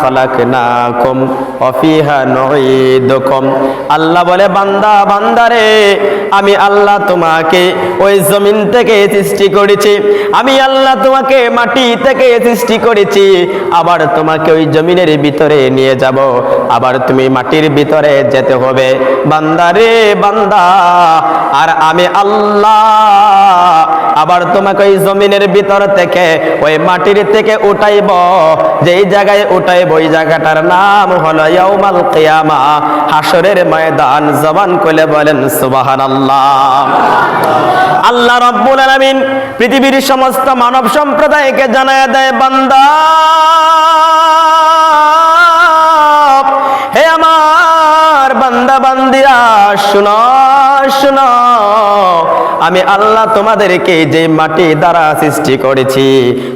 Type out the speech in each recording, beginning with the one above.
খালাকনাকুম ওয়াফিহা নুঈদুকুম। আল্লাহ বলে, বান্দা, বান্দারে, আমি আল্লাহ তোমাকে ওই জমিন থেকে সৃষ্টি করেছি। আমি আল্লাহ তোমাকে মাটি থেকে সৃষ্টি করেছি। আবার তোমাকে ওই জমিনের ভিতরে নিয়ে যাব। আবার তুমি মাটির ভিতরে যেতে হবে। বান্দারে, বান্দা, আর আমি আল্লাহ আবার তোমাকে ওই জমিনের ভিতর থেকে ওই মাটির থেকে উঠাইব। যেই জায়গায় উঠাইব, ওই জায়গাটার নাম হলো ইয়াউমাল কিয়ামা। হাসরের ময়দান, জবান কইলে বলেন, সুবহানাল্লাহ। আল্লাহ রাব্বুল আলামিন পৃথিবীর সমস্ত মানব সম্প্রদায়কে জানায় দেয়, বান্দা। আমি আল্লাহ তোমাদেরকে যে মাটি দ্বারা সৃষ্টি করেছি,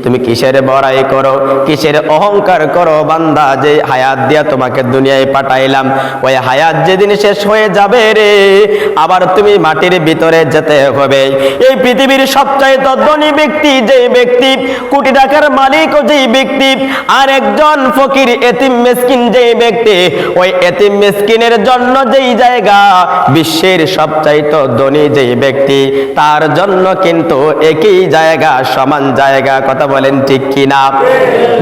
তুমি কিসের বড়াই করো, কিসের অহংকার করো বান্দা, যে হায়াত দিয়া তোমাকে দুনিয়ায় পাঠাইলাম। ওই হায়াত যেদিন শেষ হয়ে যাবে রে, আবার তুমি মাটির ভিতরে যেতে হবে। এই পৃথিবীর সবচাইতে ধনী ব্যক্তি যে ব্যক্তি, কোটি টাকার মালিক ও যেই ব্যক্তি, আর একজন ফকির, এতিম মেসকিন যেই ব্যক্তি, ওই এতিম মেসকিনের জন্য যেই জায়গা, বিশ্বের সবচাইতে ধনী যেই ব্যক্তি তার জন্য কিন্তু একই জায়গা, সমান জায়গা, কথা বলেন ঠিক কিনা?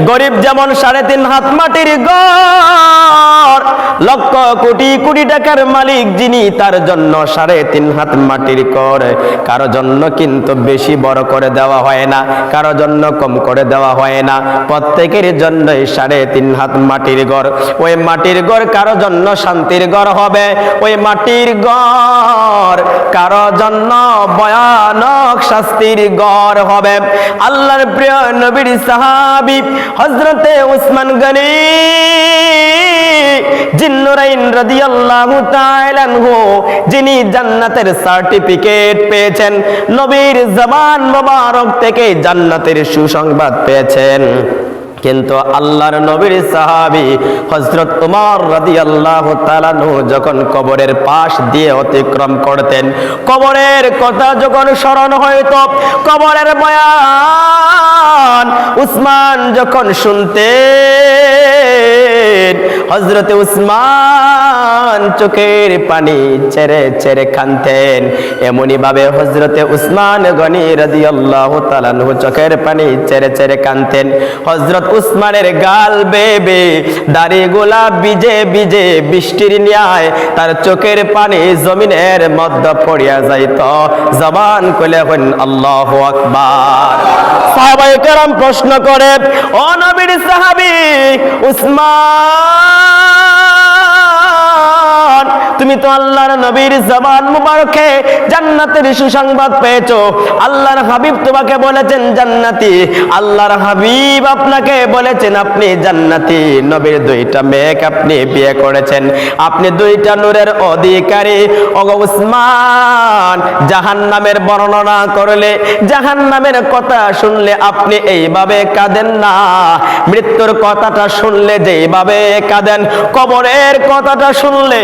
গরিব যেমন সাড়ে তিন হাত মাটির ঘর, লক্ষ কোটি কোটি টাকার মালিক যিনি, তার জন্য সাড়ে তিন হাত মাটির কর কারও জন্য কিন্তু বেশি বড় করে দেওয়া হয় না, কারও জন্য কম করে দেওয়া হয় না। প্রত্যেকের জন্যই সাড়ে তিন হাত মাটির ঘর। ওই মাটির গড় কারও জন্য শান্তির ঘর হবে, ওই মাটির ঘর কারও জন্য ভয়ানক শাস্তির ঘর হবে। আল্লাহর প্রিয় নবীর সাহাবি হজরতে উসমান গনি, জিন্নুরাইন যিনি জান্নাতের সার্টিফিকেট পেয়েছেন। নবীর জবান মোবারক থেকে জান্নাতের সুসংবাদ পেয়েছেন। কিন্তু আল্লাহর নবীর সাহাবি হজরত উমর তাআলা আনহু যখন কবরের পাশ দিয়ে অতিক্রম করতেন, কবরের কথা যখন স্মরণ হইতো, কবরের বয়ান উসমান যখন শুনতেন হজরতে উসমান চোখের পানি ছেড়ে ছেড়ে খানতেন এমনই ভাবে হজরতে উসমান গনি তাআলা আনহু চোখের পানি ছেড়ে ছেড়ে কানতেন হজরত উসমানের গাল বেবে, দাড়ি গোলা বিজে বিজে বৃষ্টির ন্যায়, তার চোখের পানি জমিনের মধ্যে পড়িয়া যাইত। জবান কইলে হন আল্লাহু আকবার। সাহাবায়ে কেরাম প্রশ্ন করে, ও নবীর সাহাবী, উসমান তুমি তো আল্লাহর নবীর জবান মুবারকে জান্নাতের সুসংবাদ পেয়েছ। আল্লাহর হাবিব তোমাকে বলেছেন, জান্নাতি। আল্লাহর হাবিব আপনাকে বলেছেন, আপনি জান্নাতি। নবীর দুইটা মেয়েকে আপনি বিয়ে করেছেন। আপনি দুইটা নূরের অধিকারী। ওগো উসমান, জাহান্নামের বর্ণনা করলে, জাহান্নামের কথা শুনলে আপনি এইভাবে কাঁদেন না। মৃত্যুর কথাটা শুনলে যেইভাবে কাঁদেন, কবরের কথাটা শুনলে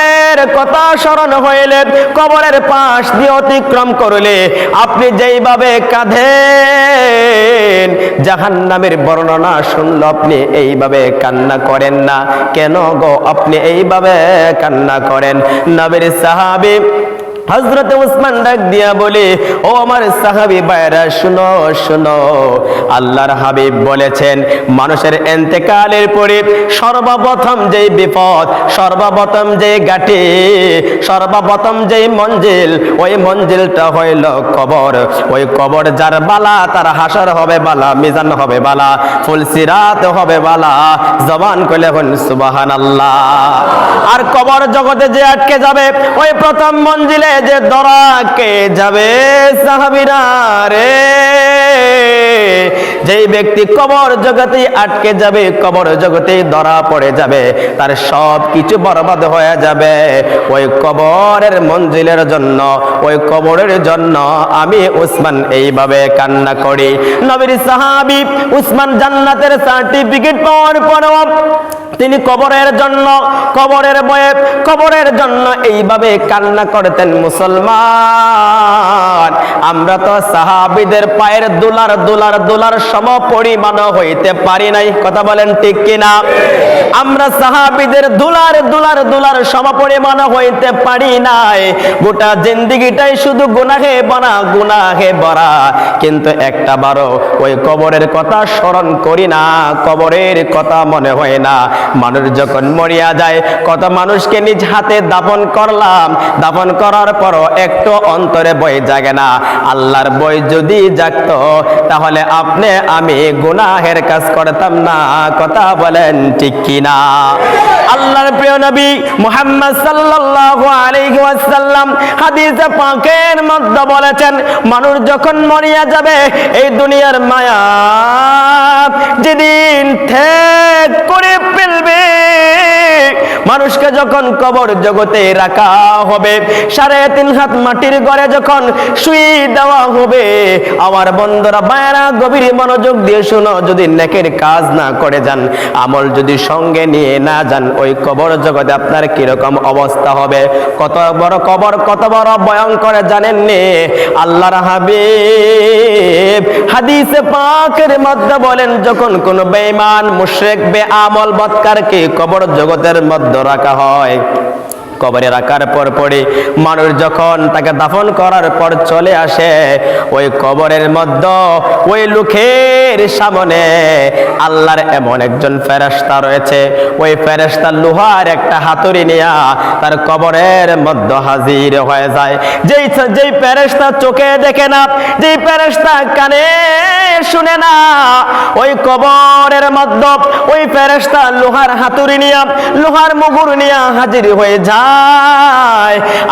কবরের কথা স্মরণ হইলে কবরের পাশ দিয়ে অতিক্রম করলে আপনি যেইভাবে কাঁধেন জাহান্নামের বর্ণনা শুনল আপনি এইভাবে কান্না করেন না। কেন গো আপনি এইভাবে কান্না করেন? নবীর সাহাবী হজরত উসমান ডাক দিয়া বলে, ও আমার সাহাবি বাইরা শুনো শুনো। আল্লাহর হাবিব বলেছেন, মানুষের এন্তেকালের পরে সর্বপ্রথম যেই বিপদ, সর্বপ্রথম যে গাটি সর্বপ্রথম যেই মঞ্জিল, ওই মঞ্জিলটা হইল কবর। ওই কবর যার বালা, তার হাসার হবে বালা, মিজান হবে বালা ফুলসিরাত হবে বালা, জবান কইলে হন সুবাহান আল্লাহ আর কবর জগতে যে আটকে যাবে, ওই প্রথম মঞ্জিলে যে দরাকে যাবে সাহাবিরা রে? যেই ব্যক্তি কবর জগতে আটকে যাবে, কবর জগতে ধরা পড়ে যাবে, তার সব কিছু বরবাদ হয়ে যাবে। ওই কবরের মঞ্জিলের জন্য, ওই কবরের জন্য আমি উসমান এইভাবে কান্না করি। নবীর সাহাবি উসমান জান্নাতের সার্টিফিকেট পাওয়ার পরেও তিনি কবরের জন্য, কবরের বয়ে, কবরের জন্য এইভাবে কান্না করতেন মুসলমান। আমরা তো সাহাবিদের পায়ের দুলার দুলার দুলার সম হইতে পারি নাই। কথা বলেন ঠিক কিনা? আমরা সাহাবিদের দুলার দুলার দুলার সম হইতে পারি নাই। গোটা জিন্দিগিটাই শুধু গুনাহে বনা গুনাহে বরা কিন্তু একটা বারো ওই কবরের কথা স্মরণ করি না, কবরের কথা মনে হয় না। মানুষ যখন মরিয়া যায়, কত মানুষকে নিজ হাতে দাপন করলাম। দাপন করার পরও একটু অন্তরে বই জাগে না। আল্লাহর বই যদি জাগতো, তাহলে আপনি আমি গুনাহের কাজ করতাম না, কথা বলেন ঠিক কিনা? আল্লাহর প্রিয় নবী মুহাম্মদ সাল্লাল্লাহু আলাইহি ওয়াসাল্লাম হাদিসে পাকের মধ্যে বলেছেন, মানুষ যখন মরিয়া যাবে, এই দুনিয়ার মায়া যেদিন ঠেক করে ফেলবে। মানুষকে যখন কবর জগতে রাখা হবে, সাড়ে তিন হাত মাটির ঘরে যখন শুয়ে দেওয়া হবে, আমার বন্ধুরা বায়রা গভীর মনোযোগ দিয়ে শুনো, যদি নেকের কাজ না করে যান, আমল যদি সঙ্গে নিয়ে না যান, ওই কবর জগতে আপনার কীরকম অবস্থা হবে? কত বড় কবর, কত বড় ভয়ঙ্কর জানেননি আল্লাহর হাবিব হাদিসে পাকের মধ্যে বলেন, যখন কোন বেঈমান, মুশরিক, বেআমল বৎকারকে কবর জগতের মধ্যে রাখা হয়। কবরে রাখার পর পরে মানুষ যখন তাকে দাফন করার পর চলে আসে, ওই কবরের মধ্যে, ওই লোকের সামনে আল্লাহর এমন একজন ফেরেশতা রয়েছে। ওই ফেরেশতা লোহার একটা হাতুড়ি নিয়া তার কবরের মধ্যে হাজির হয়ে যায়। যেই যেই ফেরেশতা চোখে দেখে না, যেই ফেরেশতা কানে শুনে না, ওই কবরের মধ্যে, ওই ফেরেশতা লোহার হাতুড়ি নিয়া, লোহার মুগুর নিয়া হাজির হয়ে যায়।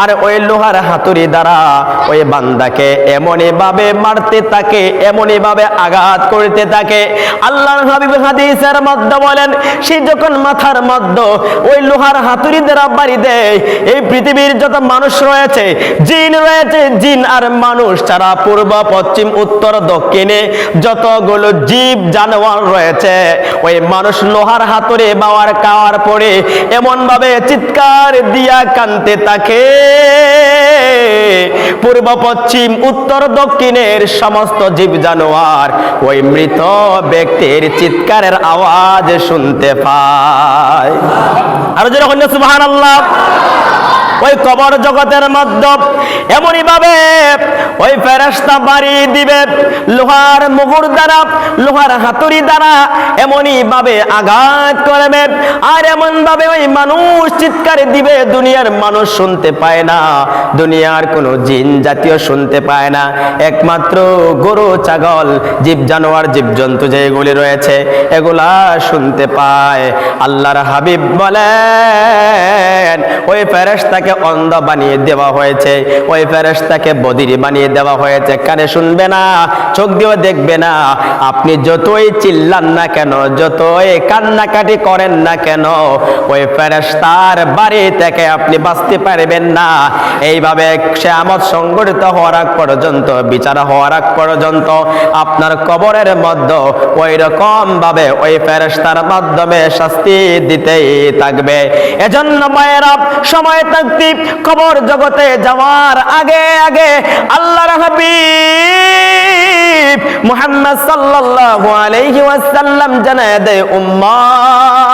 আর ওই লোহার হাতুড়ি দ্বারা ওই বান্দাকে এমনই ভাবে মারতে থাকে এমনই ভাবে আঘাত করতে থাকে। আল্লাহর হাবিব হাদিসের মধ্যে বলেন, সে যখন মাথার মধ্যে ওই লোহার হাতুড়ি দ্বারা বাড়ি দেয়, এই পৃথিবীর যত মানুষ রয়েছে, জিন রয়েছে, জিন আর মানুষ ছাড়া পূর্ব, পশ্চিম, উত্তর, দক্ষিণে যতগুলো জীব, জানোয়ার রয়েছে, ওই মানুষ লোহার হাতুড়ে বাওয়ার খাওয়ার পরে এমন ভাবে চিৎকার দিয়া কানতে তাকে পূর্ব, পশ্চিম, উত্তর, দক্ষিণের সমস্ত জীব জানোয়ার ওই মৃত ব্যক্তির চিৎকারের আওয়াজ শুনতে পায়। আরও যেরকম সুবাহ আল্লাহ ওই কবর জগতের মধ্যে এমনই ভাবে ওই ফেরেস্তা বাড়ি দিবে, লোহার মুগুর দ্বারা, লোহার হাতুড়ি দ্বারা এমনই ভাবে আঘাত করবে। আর এমন ভাবে ওই মানুষ চিৎকার দিবে, দুনিয়ার মানুষ শুনতে পায় না, দুনিয়ার কোনো জিন জাতীয় শুনতে পায় না। একমাত্র গরু, ছাগল, জীব, জানোয়ার, জীবজন্তু যেগুলি রয়েছে, এগুলা শুনতে পায়। আল্লাহর হাবিব বলেন, ওই ফেরেশতাকে অন্ধ বানিয়ে দেওয়া হয়েছে। ওই ফেরেশতাকে বদির বানিয়ে দেওয়া হয়েছে। কানে শুনবে না, চোখ দিয়েও দেখবে না। আপনি যতই চিল্লান না কেন, যতই কান্নাকাটি করেন না কেন, ওই ফেরেশতার বাড়ি থেকে আপনি বাঁচতে পারবেন না। এইভাবে সে আমদ সংগঠিত হওয়ার আগ পর্যন্ত, বিচার হওয়ার আগ পর্যন্ত আপনার কবরের মধ্যে ওই রকম ভাবে ওই ফেরেশতার মাধ্যমে শাস্তি দিতেই থাকবে। এজন্য মায়েরা, সময় থাকতে কবর জগতে যাওয়ার আগে আগে আল্লাহর হাবিব মুহাম্মদ সাল্লাল্লাহু আলাইহি ওয়াসাল্লাম জানায় দেয় উম্মত হে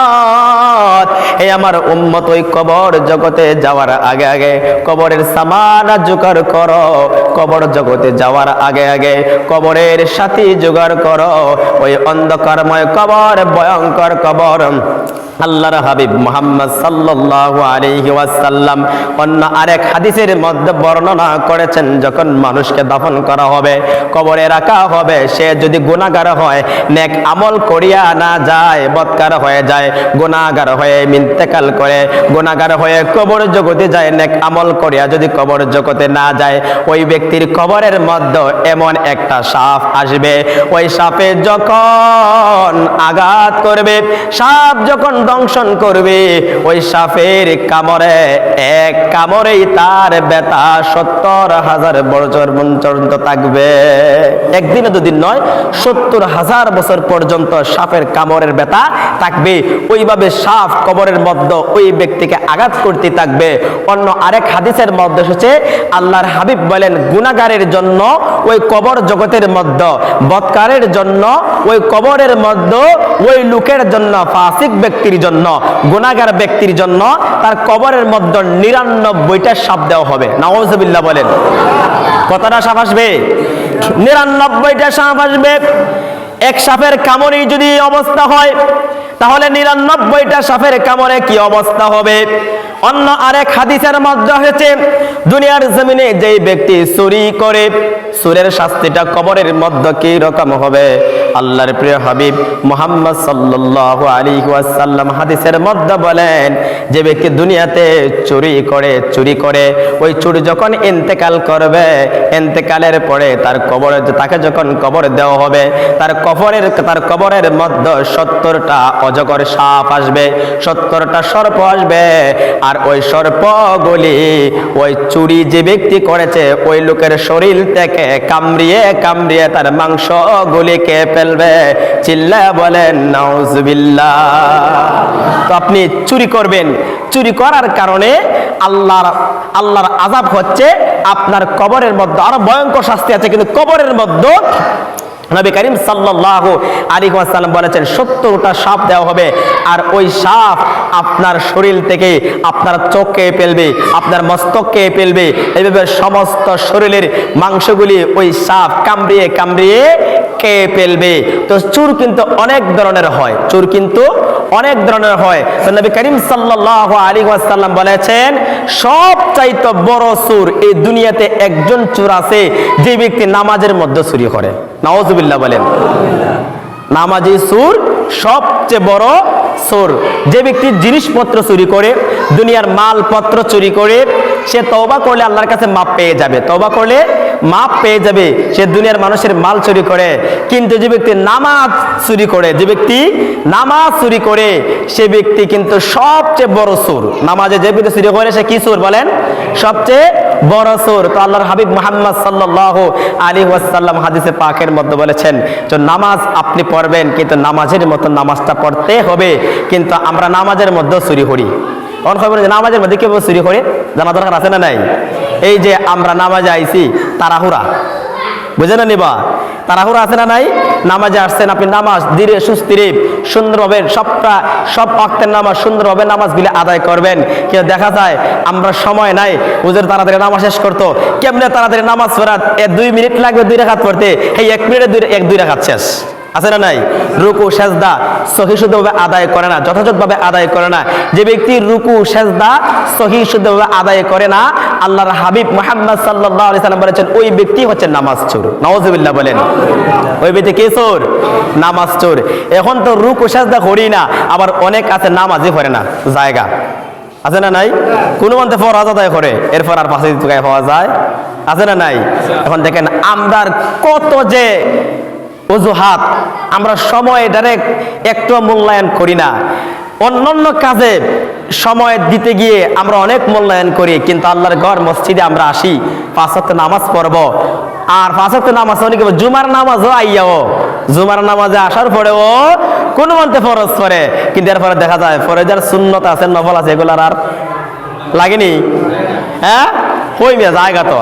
আমার উম্মত ওই কবর জগতে যাওয়ার আগে আগে, কবরের সামানা জোগাড় করো, কবর জগতে যাওয়ার আগে আগে, কবরের সাথী জোগাড় করো, ওই অন্ধকারময় কবর, ভয়ঙ্কর কবর। আল্লাহর হাবিব মুহাম্মদ সাল্লাল্লাহু আলাইহি ওয়াসাল্লাম অন্য আরেক হাদিসের মধ্যে বর্ণনা করেছেন, যখন মানুষকে দাফন করা হবে, কবরে রাখা হবে, সে যদি গুনাহগার হয়, নেক আমল করিয়া না যায়, বৎকার হয়ে যায়, গুনাহগার হয়ে মৃত্যু ইন্তেকাল করে গুণাগার হয়ে কবর জগতে যায়, নেক আমল করিয়া যদি কবর জগতে না যায়, ওই ব্যক্তির কবরের মধ্যে এমন একটা সাপ আসবে। ওই সাপে যখন আঘাত করবে, সাপ যখন দংশন করবে, ওই সাপের কামড়ে, এক কামড়েই তার ব্যথা সত্তর হাজার বছর পর্যন্ত থাকবে। একদিনে দুদিন নয়, সত্তর হাজার বছর পর্যন্ত সাপের কামড়ের ব্যথা থাকবে। ওইভাবে সাপ কবরের মধ্যে ওই ব্যক্তিকে আঘাত করতে থাকবে। অন্য আরেক হাদিসের মধ্যে এসেছে, আল্লাহর হাবিব বলেন গুণাগারের জন্য ওই কবর জগতের মধ্যে, বৎকারের জন্য ওই কবরের মধ্যে, ওই লোকের জন্য, ফাসিক ব্যক্তির জন্য গুণাগার ব্যক্তির জন্য তার কবরের মধ্যে নিরানব্বইটা সাপ দেওয়া হবে। নওয়াজবিল্লাহ বলেন। কতটা সাপ আসবে? নিরানব্বইটা সাপ আসবে। এক সাপের কামড়েই যদি অবস্থা হয়, তাহলে নিরানব্বইটা সাপের কামড়ে কি অবস্থা হবে? অন্য আরেক হাদিসের মধ্যে হয়েছে, দুনিয়ার জমিনে যেই ব্যক্তি চুরি করে সুরের শাস্তিটা কবরের মধ্যে কি রকম হবে? আল্লাহর প্রিয় হাবিব মোহাম্মদ সাল্লাল্লাহু আলাইহি ওয়াসাল্লাম হাদিসের মধ্যে বলেন, যে ব্যক্তি দুনিয়াতে চুরি করে চুরি করে, ওই চুরি যখন ইন্তেকাল করবে, ইন্তেকালের পরে তার কবরে, তাকে যখন কবর দেওয়া হবে, তার কবরের তার কবরের মধ্যে সত্তরটা অজগর সাপ আসবে, সত্তরটা সর্প আসবে, আর ওই সর্পগুলি, ওই চুরি যে ব্যক্তি করেছে, ওই লোকের শরীর থেকে কামড়িয়ে কামড়িয়ে তার মাংস গুলিকে ফেলবে। চিল্লা বলেন নাউজবিল্লা তো আপনি চুরি করবেন। চুরি করার কারণে আল্লাহর আল্লাহর আজাব হচ্ছে আপনার কবরের মধ্যে। আরও ভয়ঙ্কর শাস্তি আছে, কিন্তু কবরের মধ্যে নবী করিম সাল্লাল্লাহু আলাইহি ওয়াসাল্লাম বলেছেন, সত্তরটা সাপ দেওয়া হবে আর ওই সাপ আপনার শরীর থেকে আপনার চোখকে ফেলবে, আপনার মস্তককে ফেলবে। এইভাবে সমস্ত শরীরের মাংসগুলি ওই সাপ কামড়িয়ে কামড়িয়ে কে ফেলবে। তো চুর কিন্তু অনেক ধরনের হয়, চুর কিন্তু অনেক ধরনের হয়। নবী করিম সাল্লাল্লাহু আলাইহি ওয়াসাল্লাম বলেছেন সব চাইতে বড় চুর এই দুনিয়াতে একজন চুর আছে, যে ব্যক্তি নামাজের মধ্যে চুরি করে। নওয়াজুবিল্লাহ বলেন। নামাজি সুর সবচেয়ে বড় সুর। যে ব্যক্তি জিনিসপত্র চুরি করে, দুনিয়ার মালপত্র চুরি করে, সে তবা করলে আল্লাহর কাছে মাপ পেয়ে যাবে। তবা করলে মাপ পেয়ে যাবে, সে দুনিয়ার মানুষের মাল চুরি করে। কিন্তু যে ব্যক্তি নামাজ চুরি করে, যে ব্যক্তি নামাজ চুরি করে, সে ব্যক্তি কিন্তু সবচেয়ে বড় সুর নামাজে যে ব্যক্তি চুরি করে, সে কি সুর বলেন? সবচেয়ে বড় সুর তো আল্লাহর হাবিব মোহাম্মদ সাল্লাহ আলী ওয়াসাল্লাম হাদিসে পাকের মধ্যে বলেছেন যে, নামাজ আপনি পড়বেন, কিন্তু নামাজের মতো নামাজটা পড়তে হবে। কিন্তু আমরা নামাজের মধ্যেও চুরি করি। অন খবর যে নামাজের মধ্যে কেউ চুরি করে জানা দরকার আছে না নাই? এই যে আমরা নামাজে আইছি তারাহুরা বুঝে না নিবা? তাড়াহুড়া আছে না নাই? নামাজে আসছেন আপনি, নামাজ ধীরে, সুস্থিরে, সুন্দরভাবে, সবটা, সব অক্তের নামাজ সুন্দরভাবে নামাজগুলি আদায় করবেন। কিন্তু দেখা যায়, আমরা সময় নাই। হুজুর তাড়াতাড়ি নামাজ শেষ করতো। কেমনে তাড়াতাড়ি নামাজ পড়া এ দুই মিনিট লাগবে দুই রেখাত পড়তে। এই এক মিনিটে দুই, এক, দুই রেখাত শেষ। আছে না নাই? রুকু, সেজদা সহিশুদ্ধভাবে আদায় করে না, যথাযথভাবে আদায় করে না। যে ব্যক্তি রুকু, সেজদা সহিশুদ্ধভাবে আদায় করে না, আল্লাহর হাবিব মোহাম্মদ আলাইহি সাল্লাম বলেছেন, ওই ব্যক্তি হচ্ছে নামাজ চোর। নওয়াজুবিল্লাহ বলেন। ওই ব্যক্তি কে চোর? নামাজ চোর। এখন তো রুকু, সেজদা করি না, আবার অনেক আছে নামাজই করে না, জায়গা। আছে না নাই? কোনো মন্তে ফরজ আদায় করে, এরপর আর পাশে পাওয়া যায়? আছে না নাই? এখন দেখেন আমরা কত যে অজুহাত। আমরা সময় ডাইরেক্ট একটু মূল্যায়ন করি না। অন্যান্য কাজে সময় দিতে গিয়ে আমরা অনেক মূল্যায়ন করি, কিন্তু আল্লাহর ঘর মসজিদে আমরা আসি পাঁচত্ব নামাজ পড়ব। আর পাঁচত্ব নামাজ অনেক জুমার নামাজও আইয়াও জুমার নামাজে আসার পরেও কোন মন্তে ফরজ করে কিন্তু এরপরে দেখা যায়, ফরজার শূন্যতা আছে, নফল আছে, এগুলার আর লাগেনি। হ্যাঁ? কই মিয়া জায়গা তো?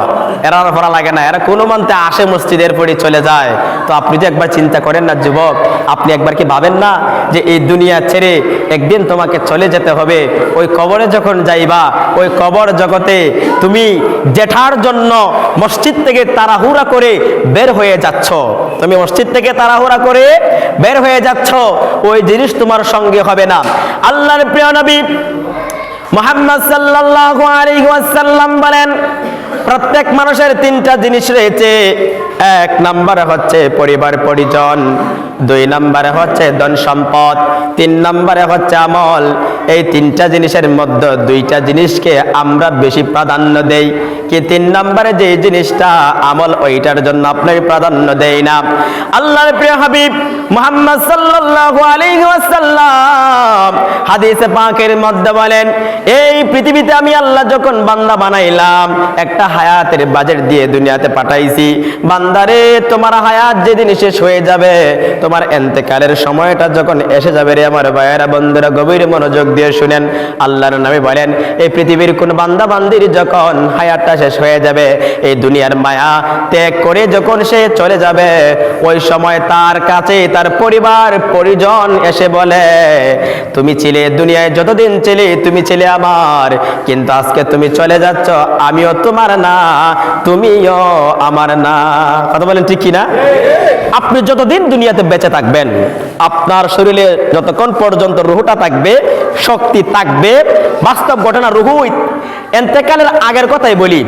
এরা পড়া লাগে না। এরা কোনো মানতে আসে মসজিদের পরে চলে যায়। তো আপনি তো একবার চিন্তা করেন না, যুবক। আপনি একবার কি ভাবেন না যে এই দুনিয়া ছেড়ে একদিন তোমাকে চলে যেতে হবে? ওই কবরে যখন যাইবা, ওই কবর জগতে তুমি জেঠার জন্য মসজিদ থেকে তাড়াহুড়া করে বের হয়ে যাচ্ছ। তুমি মসজিদ থেকে তাড়াহুড়া করে বের হয়ে যাচ্ছ। ওই জিনিস তোমার সঙ্গে হবে না। আল্লাহর প্রিয় নবী মোহাম্মদ বলেন প্রত্যেক মানুষের তিনটা জিনিস রয়েছে। এক নম্বরে হচ্ছে পরিবার পরিজন, দুই নম্বরে হচ্ছে ধন সম্পদ, তিন নম্বরে হচ্ছে আমল। এই তিনটা জিনিসের মধ্যে দুইটা জিনিসকে আমরা বেশি প্রাধান্য দেই। কি তিন নম্বরে যে জিনিসটা আমল, ওইটার জন্য আপনার প্রাধান্য দেই না। আল্লাহর প্রিয় হাবিব মুহাম্মদ সাল্লাল্লাহু আলাইহি ওয়াসাল্লাম হাদিসে পাকের মধ্যে বলেন, এই পৃথিবীতে আমি আল্লাহ যখন বান্দা বানাইলাম, একটা হায়াতের বাজেট দিয়ে দুনিয়াতে পাঠাইছি। বান্দারে, তোমার হায়াত যেদিন শেষ হয়ে যাবে, তোমার এন্তেকালের সময়টা যখন এসে যাবে রে আমার ভাইয়েরা বন্ধুরা, গভীর মনোযোগ দিয়ে শুনেন, আল্লাহর নামে বলেন, এই পৃথিবীর কোন বান্দা বান্দির যখন হায়াতটা শেষ হয়ে যাবে, এই দুনিয়ার মায়া ত্যাগ করে যখন সে চলে যাবে, ওই সময় তার কাছে তার পরিবার, পরিজন এসে বলে, তুমি ছিলে দুনিয়ায় যতদিন ছিলে, তুমি ছিলে আমার, কিন্তু আজকে তুমি চলে যাচ্ছ, আমিও তোমার না, তুমিও আমার না। কথা বলেন ঠিক কি না আপনি যতদিন দুনিয়াতে বেঁচে থাকবেন, আপনার শরীরে যতক্ষণ পর্যন্ত রুহুটা থাকবে, শক্তি থাকবে, বাস্তব ঘটনা রুহু এন্তেকালের আগের কথাই বলি,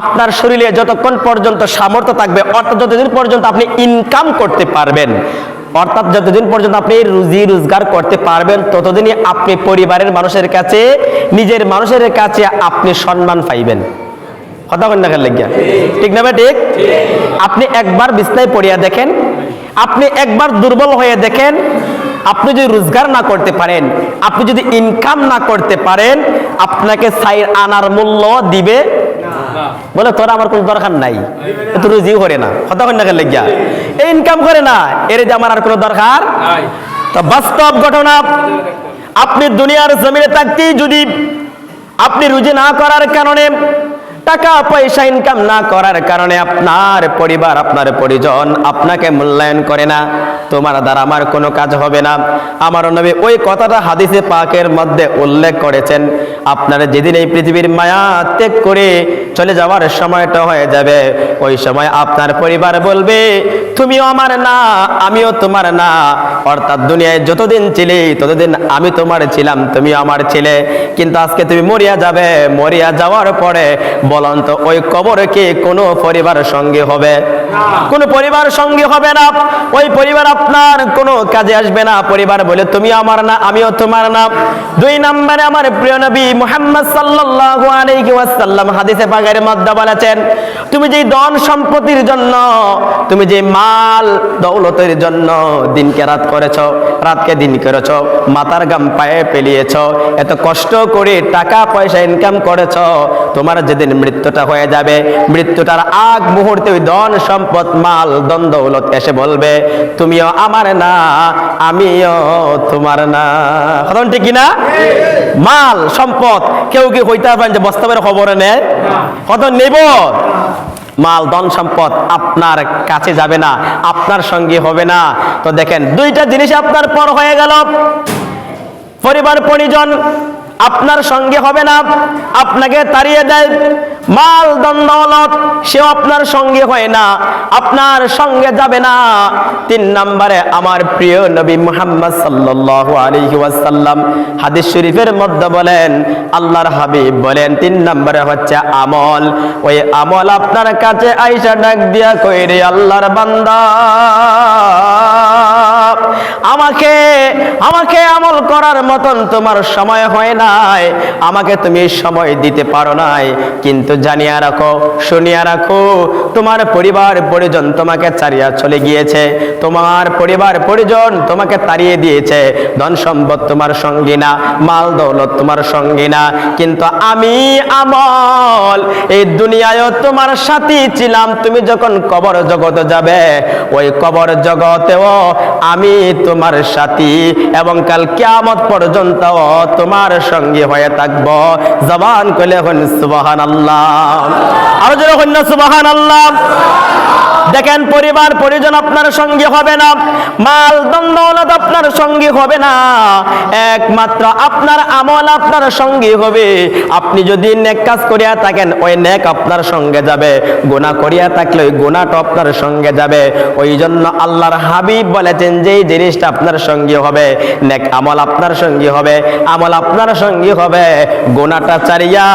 আপনার শরীরে যতক্ষণ পর্যন্ত সামর্থ্য থাকবে, অর্থাৎ যতদিন পর্যন্ত আপনি ইনকাম করতে পারবেন, অর্থাৎ যতদিন পর্যন্ত আপনি রুজি রোজগার করতে পারবেন, ততদিনই আপনি পরিবারের মানুষের কাছে, নিজের মানুষের কাছে আপনি সম্মান পাইবেন। কথা কন্যা খেল লাগিয়া? ঠিক না ঠিক? আপনি একবার বিছনায় পড়িয়া দেখেন আপনি একবার দুর্বল হয়ে দেখেন আপনি যদি রোজগার না করতে পারেন আপনি যদি ইনকাম না করতে পারেন আপনাকে সাইর আনার মূল্য দিবে? বলে তোরা আমার কোনো দরকার নাই। তো রুজিও করে না। কথা কন্যা খেল লাগিয়া? এই ইনকাম করে না এর যে আমার আর কোনো দরকার তো বাস্তব ঘটনা আপনি দুনিয়ার জমিনে থাকতেই যদি আপনি রুজি না করার কারণে টাকা, পয়সা ইনকাম না করার কারণে আপনার পরিবার, আপনার পরিজন আপনাকে মূল্যায়ন করে না। তোমার দ্বারা আমার কোনো কাজ হবে না। আমার নবী ওই কথাটা হাদিসে পাকের মধ্যে উল্লেখ করেছেন। আপনারা যেদিন এই পৃথিবীর মায়া ত্যাগ করে চলে যাওয়ার সময়টা হয়ে যাবে, ওই সময় আপনার পরিবার বলবে, তুমিও আমার না, আমিও তোমার না। অর্থাৎ দুনিয়ায় যতদিন ছিলে, ততদিন আমি তোমার ছিলাম, তুমিও আমার ছিলে। কিন্তু আজকে তুমি মরিয়া যাবে, মরিয়া যাওয়ার পরে বলন তো, ওই কবরে কি কোনো পরিবার সঙ্গে হবে? কোনো পরিবার সঙ্গে হবে না। ওই পরিবার আপনার কোনো কাজে আসবে না। পরিবার বলে তুমি আমার না, আমিও তোমার না। দুই নম্বরে আমার প্রিয় নবী মুহাম্মদ সাল্লাল্লাহু আলাইহি ওয়াসাল্লাম হাদিসে মধ্যে বলেছেন, তুমি যে ধন সম্পত্তির জন্য, তুমি যে মাল দৌলতের জন্য দিনকে রাত রাতকে দিন গাম পায়ে এত কষ্ট করে টাকা পয়সা ইনকাম তোমার যেদিন মৃত্যুটা হয়ে যাবে, মৃত্যুটার আগ মুহূর্তে ওই ধন সম্পদ, মাল দন দৌলত এসে বলবে, তুমিও আমার না, আমিও তোমার না। কথা ঠিক মাল সম্পদ কেউ কি হইতে পারেন যে বস্তাবের খবরে নেয় কত নেব মাল, ধন, সম্পদ আপনার কাছে যাবে না, আপনার সঙ্গে হবে না। তো দেখেন, দুইটা জিনিস আপনার পর হয়ে গেল। পরিবার, পরিজন আপনার সঙ্গে হবে না, আপনাকে তাড়িয়ে দেয়। মাল দণ্ডলত সেও আপনার সঙ্গে হয় না, আপনার সঙ্গে যাবে না। তিন নম্বরে আমার প্রিয় নবী মুহাম্মদ সাল্লাল্লাহু আলাইহি ওয়াসাল্লাম হাদিস শরীফের মধ্যে বলেন, আল্লাহর হাবিব বলেন, তিন নম্বরে হচ্ছে আমল। ওই আমল আপনার কাছে আইসা ডাক দিয়া কইরে, আল্লাহর বান্দা। আমাকে আমাকে আমল করার মতন তোমার সময় হয় নাই। আমাকে তুমি সময় দিতে পারো নাই। কিন্তু জানিয়া রাখো, শুনিয়া রাখো, তোমার পরিবার পরিজন তোমাকে চলে গিয়েছে। তোমার পরিবার পরিজন তোমাকে তাড়িয়ে দিয়েছে। ধন সম্পদ তোমার সঙ্গী না, মাল দৌলত তোমার সঙ্গী না। কিন্তু আমি আমল, এই দুনিয়ায় তোমার সাথী ছিলাম। তুমি যখন কবর জগতে যাবে, ওই কবর জগতেও আমি তোমার সাথী এবং কাল কেমন পর্যন্ত তোমার সঙ্গে হয়ে থাকব। জবান কলে হন সুবাহান আল্লাহ আরও হন্য সুবাহান আল্লাহ দেখেন, পরিবার, পরিজন আপনার সঙ্গে হবে না, মাল দন্দৌলত আপনার সঙ্গে হবে না, একমাত্র আপনার আমল আপনার সঙ্গে হবে। আপনি যদি নেক কাজ করিয়া থাকেন, ওই নেক আপনার সঙ্গে যাবে, গুনাহ করিয়া থাকলে ওই গুনাহটা আপনার সঙ্গে যাবে। ওই জন্য আল্লাহর হাবিব বলেছেন যে জিনিসটা আপনার সঙ্গে হবে, নেক আমল আপনার সঙ্গে হবে, আমল আপনার সঙ্গে হবে, গুনাহটা চারিয়া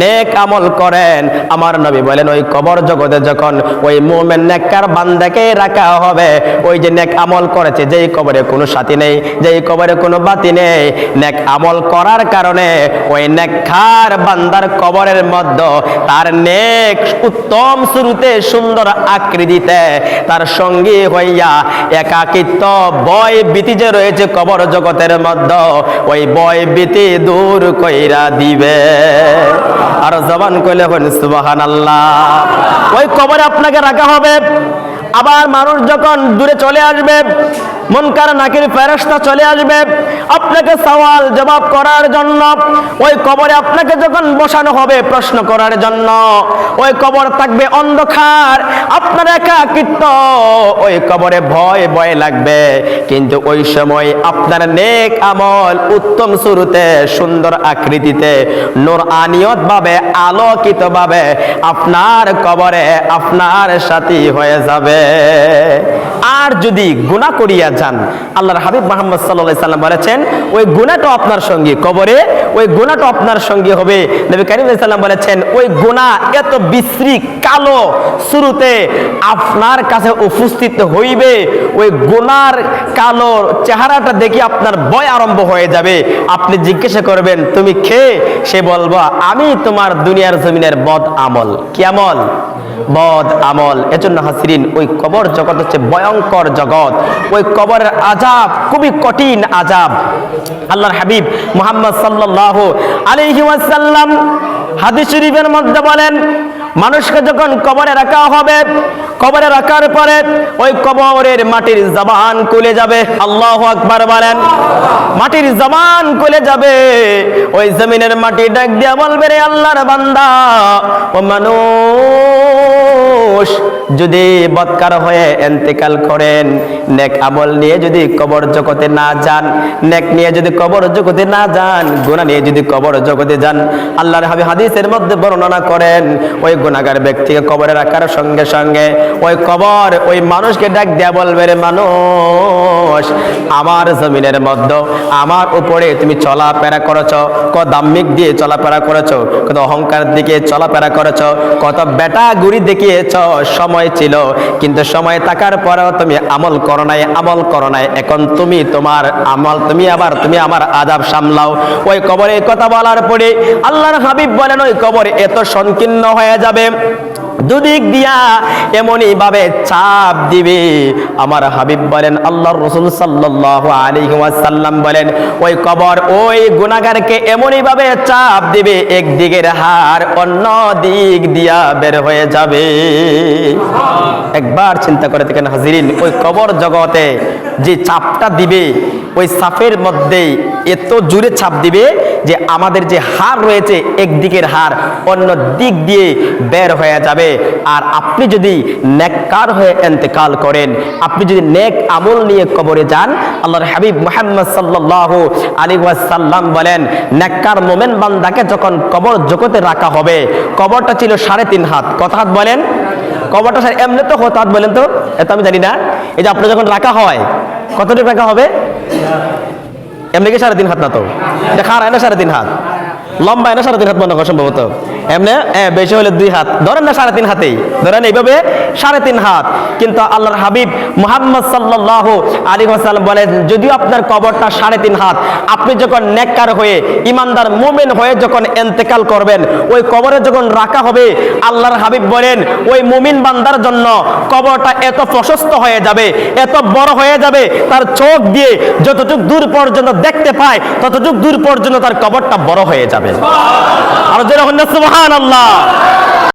নেক আমল করেন। আমার নবী বলেন, ওই কবর জগতে যখন ওই মুমিন নেককার বান্দাকে রাখা হবে। ওই যে নেক আমল করেছে, যেই কবরে কোনো সাথী নেই, যেই কবরে কোনো বাতি নেই, নেক আমল করার কারণে ওই নেককার বান্দার কবরের মধ্যে তার নেক উত্তম শুরুতে সুন্দর আকৃতিতে তার সঙ্গী হইয়া একাকিত্ব বয় ভীতি যে রয়েছে কবর জগতের মধ্যে, ওই বয় ভীতি দূর কইরা দিবে। আর জবান কইলে হন সুবাহান আল্লাহ ওই কবরে আপনাকে রাখা হবে Yeah. আবার মানুষ যখন দূরে চলে আসবে, মনকার নাকির ফেরস্তা চলে আসবে, আপনাকে সওয়াল, জবাব করার জন্য, ওই কবরে আপনাকে যখন বসানো হবে প্রশ্ন করার জন্য, ওই কবর থাকবে অন্ধকার, আপনার একাকিত্ব, ওই কবরে ভয় ভয় লাগবে। কিন্তু ওই সময় আপনার নেক আমল উত্তম শুরুতে সুন্দর আকৃতিতে, নূর আনিয়ত ভাবে আলোকিত ভাবে আপনার কবরে আপনার সাথী হয়ে যাবে। আর যদি গুনাহ করিয়া যান, আল্লাহর হাবিব মোহাম্মদ সাল্লাহ সাল্লাম বলেছেন, ওই গুণাটা আপনার সঙ্গে কবরে, ওই গুণাটা আপনার সঙ্গে হবে। নবী করিম সাল্লাম বলেছেন, ওই গুণা এত বিশ্রী, কালো শুরুতে আপনার কাছে উপস্থিত হইবে। ওই গুনার কালো চেহারাটা দেখে আপনার বয় আরম্ভ হয়ে যাবে। আপনি জিজ্ঞাসা করবেন, তুমি খেয়ে সে বলব, আমি তোমার দুনিয়ার জমিনের বদ আমল। কি আমল? বদ, আমল। এজন্য হাসিরিন, ওই কবর জগৎ হচ্ছে ভয়ঙ্কর জগৎ। ওই কবরের আজাব খুবই কঠিন আজাব আল্লাহর হাবিব মুহাম্মদ সাল্লাল্লাহু আলাইহি ওয়াসাল্লাম হাদিস শরীফের মধ্যে বলেন, মানুষকে যখন কবরে রাখা হবে, কবরে রাখার পরে ওই কবরের মাটির জবান খুলে যাবে। আল্লাহ আকবার বলেন। মাটির জবান খুলে যাবে। ওই জমিনের মাটি ডাক দিয়া বলবে রে আল্লাহর বান্দা, ও মানুষ যদি বৎকার হয়ে এন্তেকাল করেন, নেক আমল নিয়ে যদি কবর জগতে না যান, নেক নিয়ে যদি কবর জগতে না যান, গুনাহ নিয়ে যদি কবর জগতে যান, আল্লাহর হাবি হাদিসের মধ্যে বর্ণনা করেন, ওই গুনাহগার ব্যক্তিকে কবরে রাখার সঙ্গে সঙ্গে ওই কবর ওই মানুষকে ডাক দেয়া বলবে, রে মানুষ, আমার জমিনের মধ্যে, আমার উপরে তুমি চলাফেরা করেছ, কত দাম্মিক দিয়ে চলাফেরা করেছ, কত অহংকার দিকে চলাফেরা করেছ, কত বেটা গুড়ি দেখিয়েছ সময় ছিল। কিন্তু সময় থাকার পরেও তুমি আমল করো নাই, আমল করো নাই। এখন তুমি তোমার আমল, তুমি আবার, তুমি আমার আজাব সামলাও। ওই কবরে কথা বলার পরে আল্লাহর হাবিব বলেন, ওই কবর এত সংকীর্ণ হয়ে যাবে। দুদিক দিয়া এমনই ভাবে চাপ দিবে। আমার হাবিব বলেন, আল্লাহর রসুল সাল্লাল্লাহু আলাইহি ওয়াসাল্লাম বলেন, ওই কবর ওই গুনাহগারকে এমনই ভাবে চাপ দিবে, একদিকের হার অন্য দিক দিয়া বের হয়ে যাবে। একবার চিন্তা করে দেখেন হাজিরিন, ওই কবর জগতে যে চাপটা দিবে, ওই চাপের মধ্যেই এত জুড়ে ছাপ দিবে যে আমাদের যে হার রয়েছে একদিকের হার অন্য দিক দিয়ে বের হয়ে যাবে। আর আপনি যদি নেককার হয়ে এন্তেকাল করেন, আপনি যদি নেক আমল নিয়ে কবরে যান, আল্লাহর হাবিব মোহাম্মদ সাল্লাহ আলী ওয়াসাল্লাম বলেন, নেককার মোমেন বান্দাকে যখন কবর জগতে রাখা হবে, কবরটা ছিল সাড়ে তিন হাত। কত হাত বলেন? কবরটা সাড়ে- এমনি তো হাত বলেন তো? এত আমি জানি না। এই যে আপনার যখন রাখা হয়, কতটুকু রাখা হবে? এমনি কি সাড়ে তিন হাত না তো এটা খাড়ায় না সাড়ে তিন হাত। লম্বা না সাড়ে তিন হাত মনে হয় সম্ভবত। এমনি? এ, বেশি হলে দুই হাত। ধরেন না সাড়ে তিন হাতেই। ধরেন এইভাবে সাড়ে তিন হাত। কিন্তু আল্লাহর হাবিব মুহাম্মদ সাল্লাহ আলী হাসাল্লাম বলেন যদিও আপনার কবরটা সাড়ে তিন হাত আপনি যখন নেককার হয়ে ইমানদার মুমিন হয়ে যখন এন্তেকাল করবেন ওই কবরে যখন রাখা হবে আল্লাহর হাবিব বলেন ওই মুমিন বান্দার জন্য কবরটা এত প্রশস্ত হয়ে যাবে এত বড় হয়ে যাবে তার চোখ দিয়ে যতটুক দূর পর্যন্ত দেখতে পায় ততটুক দূর পর্যন্ত তার কবরটা বড় হয়ে যাবে। আর যেরকম সুবহান আল্লাহ